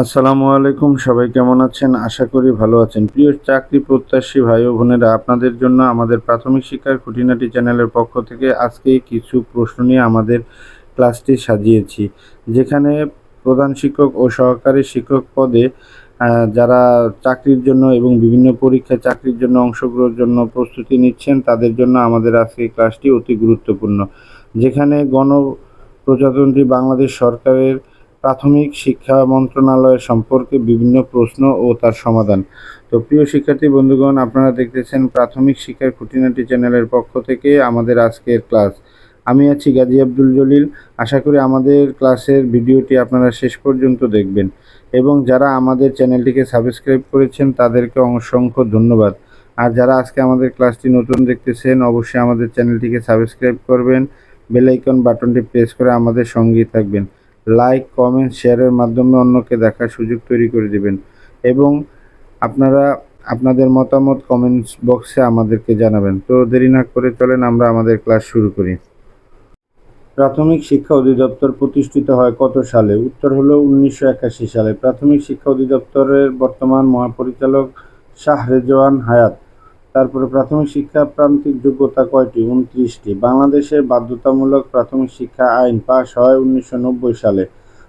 আসসালামু আলাইকুম, সবাই কেমন আছেন? আশা করি ভালো আছেন। প্রিয় চাকরি প্রত্যাশী ভাই ও বোনেরা, আপনাদের জন্য আমাদের প্রাথমিক শিক্ষার খুঁটিনাটি চ্যানেলের পক্ষ থেকে আজকে কিছু প্রশ্ন নিয়ে আমাদের ক্লাসটি সাজিয়েছি, যেখানে প্রধান শিক্ষক ও সহকারী শিক্ষক পদে যারা চাকরির জন্য এবং বিভিন্ন পরীক্ষায় চাকরির জন্য অংশগ্রহণের জন্য প্রস্তুতি নিচ্ছেন, তাদের জন্য আমাদের আজকে ক্লাসটি অতি গুরুত্বপূর্ণ, যেখানে গণ প্রজাতন্ত্রী বাংলাদেশ সরকারের প্রাথমিক শিক্ষা মন্ত্রণালয় সম্পর্কে বিভিন্ন প্রশ্ন ও তার সমাধান। তো প্রিয় শিক্ষার্থী বন্ধুগণ, আপনারা দেখতেছেন প্রাথমিক শিক্ষার খুঁটিনাটি চ্যানেলের পক্ষ থেকে আমাদের আজকের ক্লাস। আমি আছি গাজী আব্দুল জলিল। আশা করি আমাদের ক্লাসের ভিডিওটি আপনারা শেষ পর্যন্ত দেখবেন। এবং যারা আমাদের চ্যানেলটিকে সাবস্ক্রাইব করেছেন, তাদেরকে অসংখ্য ধন্যবাদ। আর যারা আজকে আমাদের ক্লাসটি নতুন দেখতেছেন, অবশ্যই আমাদের চ্যানেলটিকে সাবস্ক্রাইব করবেন। বেলাইকন বাটনটি প্রেস করে আমাদের সঙ্গেই থাকবেন। লাইক কমেন্ট শেয়ারের মাধ্যমে অন্যকে দেখার সুযোগ তৈরি করে দিবেন। এবং আপনারা আপনাদের মতামত কমেন্টস বক্সে আমাদেরকে জানাবেন। তো দেরি না করে চলেন, আমরা আমাদের ক্লাস শুরু করি। প্রাথমিক শিক্ষা অধিদপ্তর প্রতিষ্ঠিত হয় কত সালে? উত্তর হলো উনিশশো সালে। প্রাথমিক শিক্ষা অধিদপ্তরের বর্তমান মহাপরিচালক শাহ রেজওয়ান হায়াত। তারপরে প্রাথমিক শিক্ষা প্রান্তিক যোগ্যতা কয়টি? উনত্রিশটি। বাংলাদেশের বাধ্যতামূলক প্রাথমিক শিক্ষা আইন পাশ হয় উনিশশো নব্বই সালে।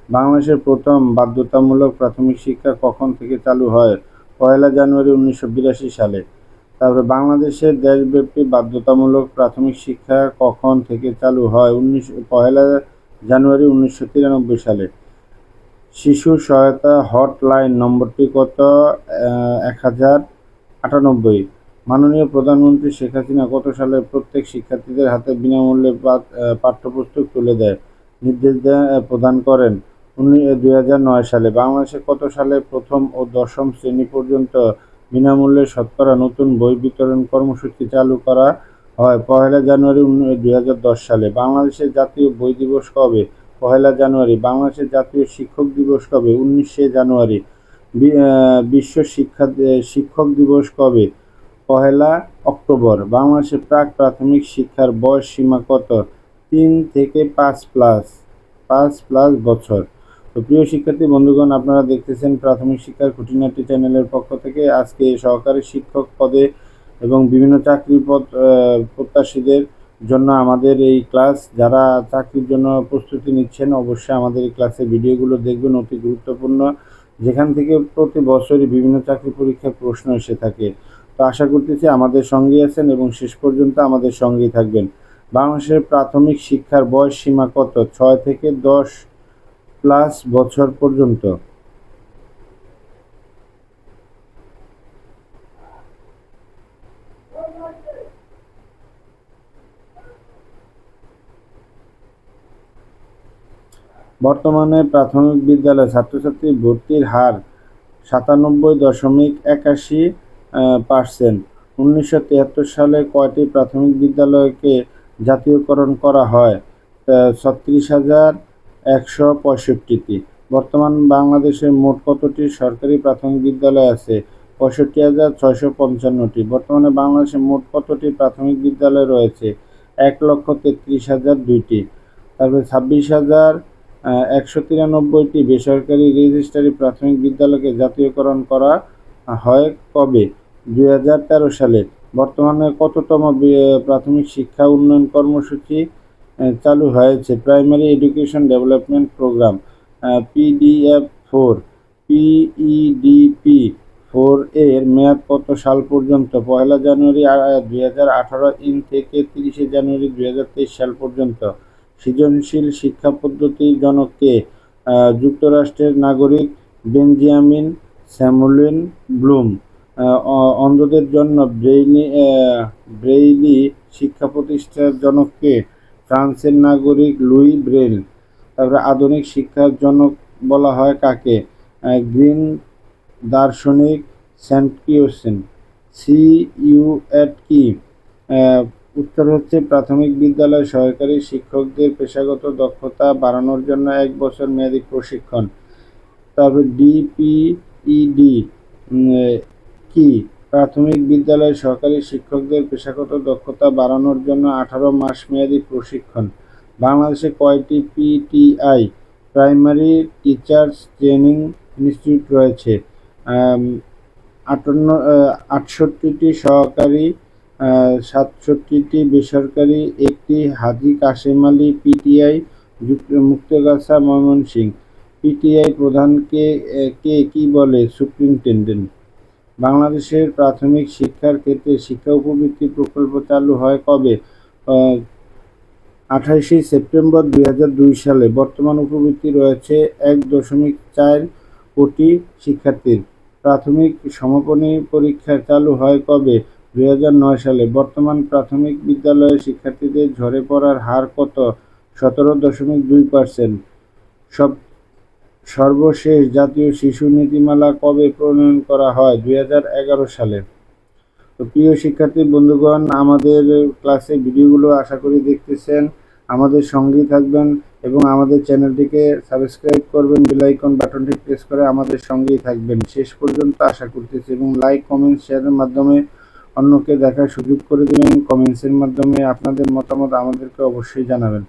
বাংলাদেশের প্রথম বাধ্যতামূলক প্রাথমিক শিক্ষা কখন থেকে চালু হয়? পয়লা জানুয়ারি উনিশশো বিরাশি সালে। তারপরে বাংলাদেশের দেশব্যাপী বাধ্যতামূলক প্রাথমিক শিক্ষা কখন থেকে চালু হয়? উনিশ পয়লা জানুয়ারি উনিশশো তিরানব্বই সালে। শিশু সহায়তা হটলাইন নম্বরটি কত? এক হাজার আটানব্বই। মাননীয় প্রধানমন্ত্রী শেখ হাসিনা কত সালে প্রত্যেক শিক্ষার্থীদের হাতে বিনামূল্যে পাঠ- পাঠ্যপুস্তক তুলে দেয়, নির্দেশ প্রদান করেন। উনি দুই হাজার নয় সালে বাংলাদেশে কত সালে প্রথম ও দশম শ্রেণি পর্যন্ত বিনামূল্যে শতকরা নতুন বই বিতরণ কর্মসূচি চালু করা হয়? পহেলা জানুয়ারি দশ সালে বাংলাদেশের জাতীয় বই দিবস কবে? পহেলা জানুয়ারি বাংলাদেশের জাতীয় শিক্ষক দিবস কবে? উনিশে জানুয়ারি বিশ্ব শিক্ষা শিক্ষক দিবস কবে? পহেলা অক্টোবর। বাংলাদেশের প্রাক প্রাথমিক শিক্ষার বয়স সীমা কত? তিন থেকে পাঁচ প্লাস পাঁচ প্লাস বছর। তো প্রিয় শিক্ষার্থী, বন্ধুগণ, আপনারা দেখতেছেন প্রাথমিক শিক্ষার খুঁটিনাটি চ্যানেলের পক্ষ থেকে আজকে সহকারী শিক্ষক পদে এবং বিভিন্ন চাকরি পদ প্রত্যাশীদের জন্য আমাদের এই ক্লাস। যারা চাকরির জন্য প্রস্তুতি নিচ্ছেন, অবশ্যই আমাদের এই ক্লাসের ভিডিওগুলো দেখবেন, অতি গুরুত্বপূর্ণ। যেখান থেকে প্রতি বছরই বিভিন্ন চাকরি পরীক্ষার প্রশ্ন এসে থাকে। তো আশা করতেছি আমাদের সঙ্গেই আছেন এবং শেষ পর্যন্ত আমাদের সঙ্গেই থাকবেন। বাংলাদেশের প্রাথমিক শিক্ষার বয়স সীমা কত? ছয় থেকে দশ প্লাস বছর পর্যন্ত। বর্তমানে প্রাথমিক বিদ্যালয়ে ছাত্রছাত্রী ভর্তির হার সাতানব্বই দশমিক একাশি পার্সেন্ট। উনিশশো তিয়াত্তর সালে কয়টি প্রাথমিক বিদ্যালয়কে জাতীয়করণ করা হয়? ছত্রিশ হাজার একশো পঁয়ষট্টিটি। বর্তমান বাংলাদেশে মোট কতটি সরকারি প্রাথমিক বিদ্যালয় আছে? পঁয়ষট্টি হাজার ছয়শো পঞ্চান্নটি। বর্তমানে বাংলাদেশে মোট কতটি প্রাথমিক বিদ্যালয় রয়েছে? এক লক্ষ তেত্রিশ হাজার দুইটি। তারপরে ছাব্বিশ হাজার একশো তিরানব্বইটি বেসরকারি রেজিস্ট্রারি প্রাথমিক বিদ্যালয়কে জাতীয়করণ করা হয় কবে? দুই হাজার তেরো সালে। বর্তমানে কততম প্রাথমিক শিক্ষা উন্নয়ন কর্মসূচি চালু হয়েছে। Primary education development programme PDF four. PEDP four এর মেয়াদ কত সাল পর্যন্ত? পয়লা জানুয়ারি দুই হাজার আঠারো ইন থেকে তিরিশে জানুয়ারি দুই হাজার তেইশ সাল পর্যন্ত। সৃজনশীল শিক্ষা পদ্ধতির জনককে যুক্তরাষ্ট্রের নাগরিক বেঞ্জামিন স্যামুলিন ব্লুম অন্ধদের জন্য ব্রেইলি ব্রেইলি শিক্ষা প্রতিষ্ঠার জনককে ফ্রান্সের নাগরিক লুই ব্রেল তারপরে আধুনিক শিক্ষার জনক বলা হয় কাকে? গ্রিন দার্শনিক সেন্ট কিউসেন। সি ইউ এট কি? উত্তর হচ্ছে প্রাথমিক বিদ্যালয় সরকারি শিক্ষকদের পেশাগত দক্ষতা বাড়ানোর জন্য এক বছর মেয়াদী প্রশিক্ষণ। তারপরে তারপর ডিপিইডি কি? প্রাথমিক বিদ্যালয় সরকারি শিক্ষকদের পেশাগত দক্ষতা বাড়ানোর জন্য আঠারো মাস মেয়াদী প্রশিক্ষণ। বাংলাদেশে কয়টি PTI primary teachers training institute রয়েছে? আটান্ন আটষট্টিটি সহকারী সাতষট্টিটি বেসরকারি, একটি হাজি কাশেম আলী পিটিআই মুক্তগাছা ময়মনসিংহ। পিটিআই প্রধানকে কে কি বলে? সুপ্রিনটেন্ডেন্ট। বাংলাদেশের প্রাথমিক শিক্ষার ক্ষেত্রে শিক্ষা উপবৃত্তি প্রকল্প চালু হয় কবে? আঠাশে সেপ্টেম্বর দুই হাজার দুই সালে। বর্তমান উপবৃত্তি রয়েছে এক দশমিক চার কোটি শিক্ষার্থীর। প্রাথমিক সমাপনী পরীক্ষা চালু হয় কবে? দু হাজার নয় সালে। বর্তমান প্রাথমিক বিদ্যালয়ের শিক্ষার্থীদের ঝরে পড়ার হার কত? সতেরো দশমিক দুই পার্সেন্ট। সব সর্বশেষ জাতীয় শিশু নীতিমালা কবে প্রণয়ন করা হয়? দু হাজার এগারো সালে। তো প্রিয় শিক্ষার্থী, বন্ধুগণ, আমাদের ক্লাসে ভিডিওগুলো আশা করি দেখতেছেন। আমাদের সঙ্গেই থাকবেন এবং আমাদের চ্যানেলটিকে সাবস্ক্রাইব করবেন। বেল আইকন বাটনটি প্রেস করে আমাদের সঙ্গেই থাকবেন। শেষ পর্যন্ত আশা করতেছি এবং লাইক, কমেন্ট, শেয়ারের মাধ্যমে অন্যকে দেখার সুযোগ করে দেবেন। কমেন্টসের মাধ্যমে আপনাদের মতামত আমাদেরকে অবশ্যই জানাবেন।